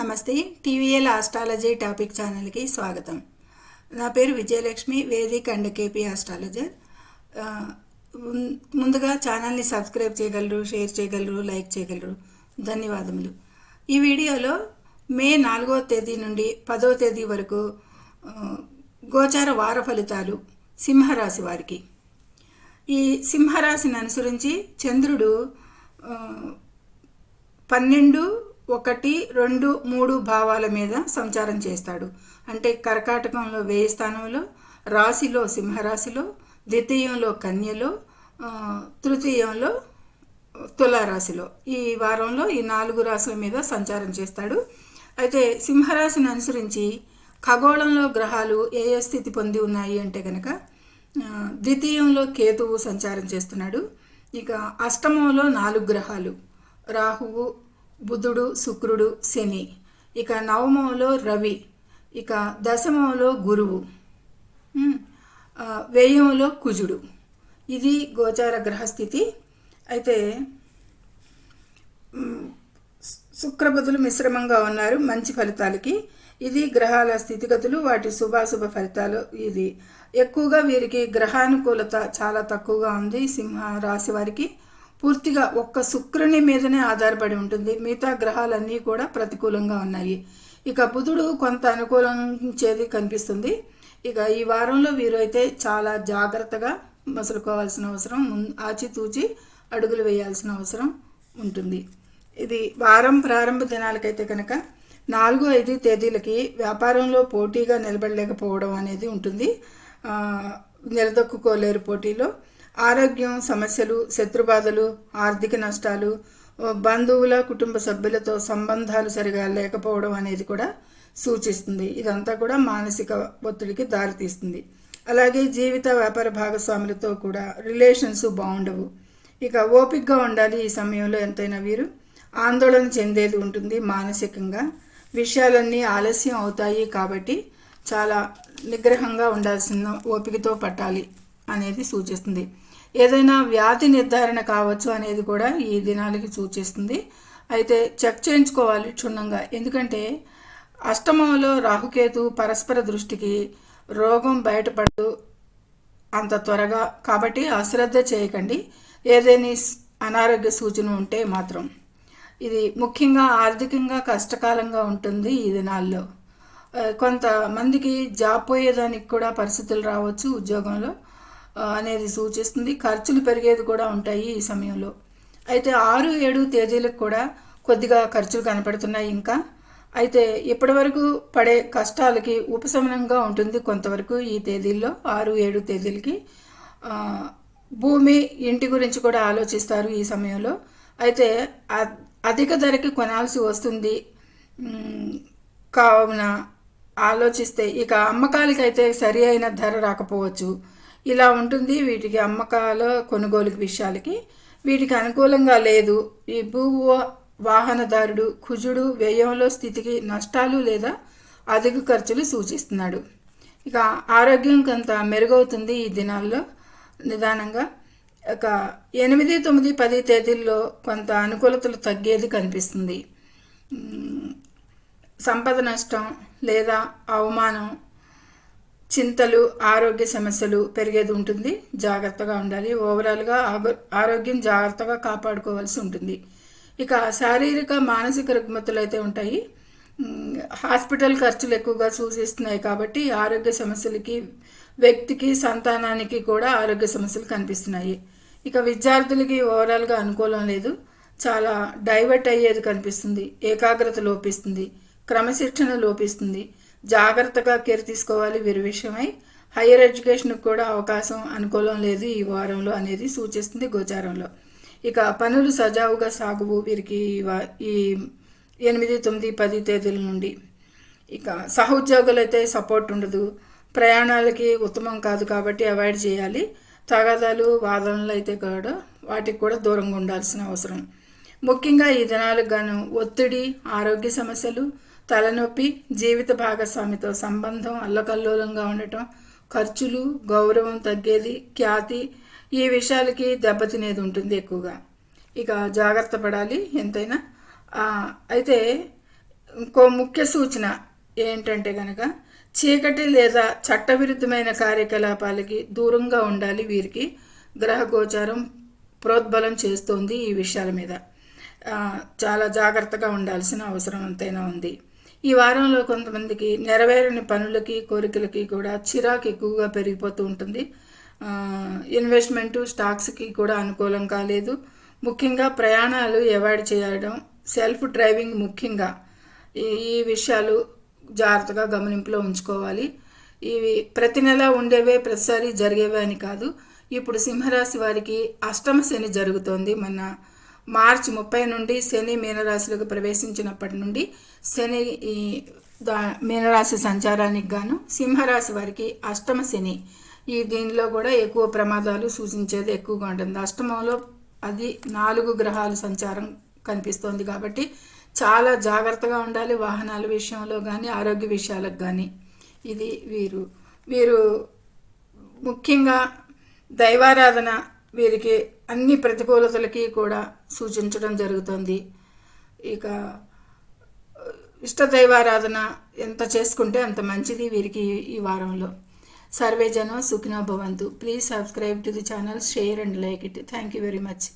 నమస్తే TVL astrology topic ఛానల్కి స్వాగతం. నా పేరు Vijayalakshmi Vedic and KP astrologer. ముం- ముందుగా ఛానల్ని సబ్స్క్రైబ్ చేయగలరు షేర్ చేయగలరు లైక్ చేయగలరు. ధన్యవాదములు. ఈ వీడియోలో మే నాలుగో తేదీ నుండి పదో తేదీ వరకు గోచార వార ఫలితాలు సింహరాశి వారికి. ఈ సింహరాశిని అనుసరించి చంద్రుడు పన్నెండు ఒకటి రెండు మూడు భావాల మీద సంచారం చేస్తాడు. అంటే కర్కాటకంలో వేయి స్థానంలో రాశిలో సింహరాశిలో ద్వితీయంలో కన్యలో తృతీయంలో తులారాశిలో. ఈ వారంలో ఈ నాలుగు రాశుల మీద సంచారం చేస్తాడు. అయితే సింహరాశిని అనుసరించి ఖగోళంలో గ్రహాలు ఏ ఏ స్థితి పొంది ఉన్నాయి అంటే కనుక ద్వితీయంలో కేతువు సంచారం చేస్తున్నాడు. ఇక అష్టమంలో నాలుగు గ్రహాలు రాహువు బుధుడు శుక్రుడు శని. ఇక నవమంలో రవి. ఇక దశమంలో గురువు. వేయంలో వ్యయంలో కుజుడు. ఇది గోచార గ్రహస్థితి అయితే శుక్రబుధులు మిశ్రమంగా ఉన్నారు మంచి ఫలితాలకి. ఇది గ్రహాల స్థితిగతులు వాటి శుభాశుభ ఫలితాలు ఇది. ఎక్కువగా వీరికి గ్రహానుకూలత చాలా తక్కువగా ఉంది సింహ రాశి వారికి. పూర్తిగా ఒక్క శుక్రుని మీదనే ఆధారపడి ఉంటుంది. మిగతా గ్రహాలన్నీ కూడా ప్రతికూలంగా ఉన్నాయి. ఇక బుధుడు కొంత అనుకూలించేది కనిపిస్తుంది. ఇక ఈ వారంలో వీరు అయితే చాలా జాగ్రత్తగా మసులుకోవాల్సిన అవసరం ముం- ఆచితూచి అడుగులు వేయాల్సిన అవసరం ఉంటుంది. ఇది వారం ప్రారంభ దినాలకైతే కనుక నాలుగు ఐదు తేదీలకి వ్యాపారంలో పోటీగా నిలబడలేకపోవడం అనేది ఉంటుంది. నిలదొక్కుకోలేరు పోటీలో. ఆరోగ్యం సమస్యలు శత్రుబాధలు ఆర్థిక నష్టాలు బంధువుల కుటుంబ సభ్యులతో సంబంధాలు సరిగా లేకపోవడం అనేది కూడా సూచిస్తుంది. ఇదంతా కూడా మానసిక ఒత్తిడికి దారితీస్తుంది. అలాగే జీవిత వ్యాపార భాగస్వాములతో కూడా రిలేషన్స్ బాగుండవు. ఇక ఓపికగా ఉండాలి ఈ సమయంలో ఎంతైనా వీరు. ఆందోళన చెందేది ఉంటుంది మానసికంగా. విషయాలన్నీ ఆలస్యం అవుతాయి కాబట్టి చాలా నిగ్రహంగా ఉండాల్సిన ఓపికతో పట్టాలి అనేది సూచిస్తుంది. ఏదైనా వ్యాధి నిర్ధారణ కావచ్చు అనేది కూడా ఈ దినాలకి సూచిస్తుంది. అయితే చెక్ చేయించుకోవాలి క్షుణ్ణంగా. ఎందుకంటే అష్టమంలో రాహుకేతు పరస్పర దృష్టికి రోగం బయటపడదు అంత త్వరగా. కాబట్టి అశ్రద్ధ చేయకండి. ఏదైనా అనారోగ్య సూచన ఉంటే మాత్రం. ఇది ముఖ్యంగా ఆర్థికంగా కష్టకాలంగా ఉంటుంది ఈ దినాల్లో. కొంతమందికి జాబ్ పోయేదానికి కూడా పరిస్థితులు రావచ్చు ఉద్యోగంలో. అనేది సూచిస్తుంది. ఖర్చులు పెరిగేది కూడా ఉంటాయి ఈ సమయంలో. అయితే ఆరు ఏడు తేదీలకు కూడా కొద్దిగా ఖర్చులు కనపడుతున్నాయి ఇంకా. అయితే ఇప్పటివరకు పడే కష్టాలకి ఉపశమనంగా ఉంటుంది కొంతవరకు ఈ తేదీల్లో ఆరు ఏడు తేదీలకి. భూమి ఇంటి గురించి కూడా ఆలోచిస్తారు ఈ సమయంలో. అయితే అధిక ధరకి కొనాల్సి వస్తుంది. కావున ఆలోచిస్తే ఇక అమ్మకాలకి అయితే సరి అయిన ధర రాకపోవచ్చు. ఇలా ఉంటుంది. వీటికి అమ్మకాల కొనుగోలు విషయాలకి వీటికి అనుకూలంగా లేదు. ఈ భూ వాహనదారుడు కుజుడు వ్యయంలో స్థితికి నష్టాలు లేదా అధిక ఖర్చులు సూచిస్తున్నాడు. ఇక ఆరోగ్యం కొంత మెరుగవుతుంది ఈ దినాల్లో. నిదానంగా ఒక ఎనిమిది తొమ్మిది పది తేదీల్లో కొంత అనుకూలతలు తగ్గేది కనిపిస్తుంది. సంపద నష్టం లేదా అవమానం చింతలు ఆరోగ్య సమస్యలు పెరిగేది ఉంటుంది. జాగ్రత్తగా ఉండాలి. ఓవరాల్గా ఆగో- ఆరోగ్యం జాగ్రత్తగా కాపాడుకోవాల్సి ఉంటుంది. ఇక శారీరక మానసిక రుగ్మతులు అయితే ఉంటాయి హాస్పిటల్ ఖర్చులు ఎక్కువగా సూచిస్తున్నాయి కాబట్టి ఆరోగ్య సమస్యలకి వ్యక్తికి సంతానానికి కూడా ఆరోగ్య సమస్యలు కనిపిస్తున్నాయి. ఇక విద్యార్థులకి ఓవరాల్గా అనుకూలం లేదు. చాలా డైవర్ట్ అయ్యేది కనిపిస్తుంది. ఏకాగ్రత లోపిస్తుంది. క్రమశిక్షణ లోపిస్తుంది. జాగ్రత్తగా కేర్ తీసుకోవాలి వీరి విషయమై. హైయర్ ఎడ్యుకేషన్కి కూడా అవకాశం అనుకూలం లేదు ఈ వారంలో అనేది సూచిస్తుంది గోచారంలో. ఇక పనులు సజావుగా సాగువు వీరికి ఈ ఈ ఎనిమిది తొమ్మిది పది తేదీల నుండి. ఇక సహోద్యోగులు అయితే సపోర్ట్ ఉండదు. ప్రయాణాలకి ఉత్తమం కాదు కాబట్టి అవాయిడ్ చేయాలి. తగాదాలు వాదనలు అయితే కూడా వాటికి కూడా దూరంగా ఉండాల్సిన అవసరం. ముఖ్యంగా ఈ దినాలకు గాను ఒత్తిడి ఆరోగ్య సమస్యలు తలనొప్పి జీవిత భాగస్వామితో సంబంధం అల్లకల్లోలంగా ఉండటం ఖర్చులు గౌరవం తగ్గేది ఖ్యాతి ఈ విషయాలకి దెబ్బతినేది ఉంటుంది ఎక్కువగా. ఇక జాగ్రత్త పడాలి ఎంతైనా. అయితే ఇంకో ముఖ్య సూచన ఏంటంటే కనుక చీకటి లేదా చట్టవిరుద్ధమైన కార్యకలాపాలకి దూరంగా ఉండాలి వీరికి. గ్రహ గోచారం ప్రోద్బలం చేస్తోంది ఈ విషయాల మీద. చాలా జాగ్రత్తగా ఉండాల్సిన అవసరం ఎంతైనా ఉంది. ఈ వారంలో కొంతమందికి నెరవేరని పనులకి కోరికలకి కూడా చిరాకు ఎక్కువగా పెరిగిపోతూ ఉంటుంది. ఇన్వెస్ట్మెంట్ ఇన్వెస్ట్మెంటు స్టాక్స్కి కూడా అనుకూలం కాలేదు. ముఖ్యంగా ప్రయాణాలు అవాయిడ్ చేయడం సెల్ఫ్ డ్రైవింగ్ ముఖ్యంగా ఈ ఈ విషయాలు జాగ్రత్తగా గమనింపులో ఉంచుకోవాలి. ఇవి ప్రతి నెల ఉండేవే ప్రతిసారి జరిగేవే అని కాదు. ఇప్పుడు సింహరాశి వారికి అష్టమ శని జరుగుతోంది. మన మార్చి ముప్పై నుండి శని మీనరాశిలోకి ప్రవేశించినప్పటి నుండి శని ఈ మీనరాశి సంచారానికి గాను సింహరాశి వారికి అష్టమ శని ఈ దీనిలో కూడా ఎక్కువ ప్రమాదాలు సూచించేది ఎక్కువగా ఉంటుంది. అష్టమంలో అది నాలుగు గ్రహాలు సంచారం కనిపిస్తోంది కాబట్టి చాలా జాగ్రత్తగా ఉండాలి వాహనాల విషయంలో కానీ ఆరోగ్య విషయాలకు కానీ ఇది వీరు వీరు ముఖ్యంగా దైవారాధన వీరికి అన్ని ప్రతికూలతలకి కూడా సూచించడం జరుగుతుంది. ఇక ఇష్ట దైవారాధన ఎంత చేసుకుంటే అంత మంచిది వీరికి ఈ వారంలో. సర్వే జనం సుఖినో భవంతు. Please subscribe to the channel share and like it. Thank you very much.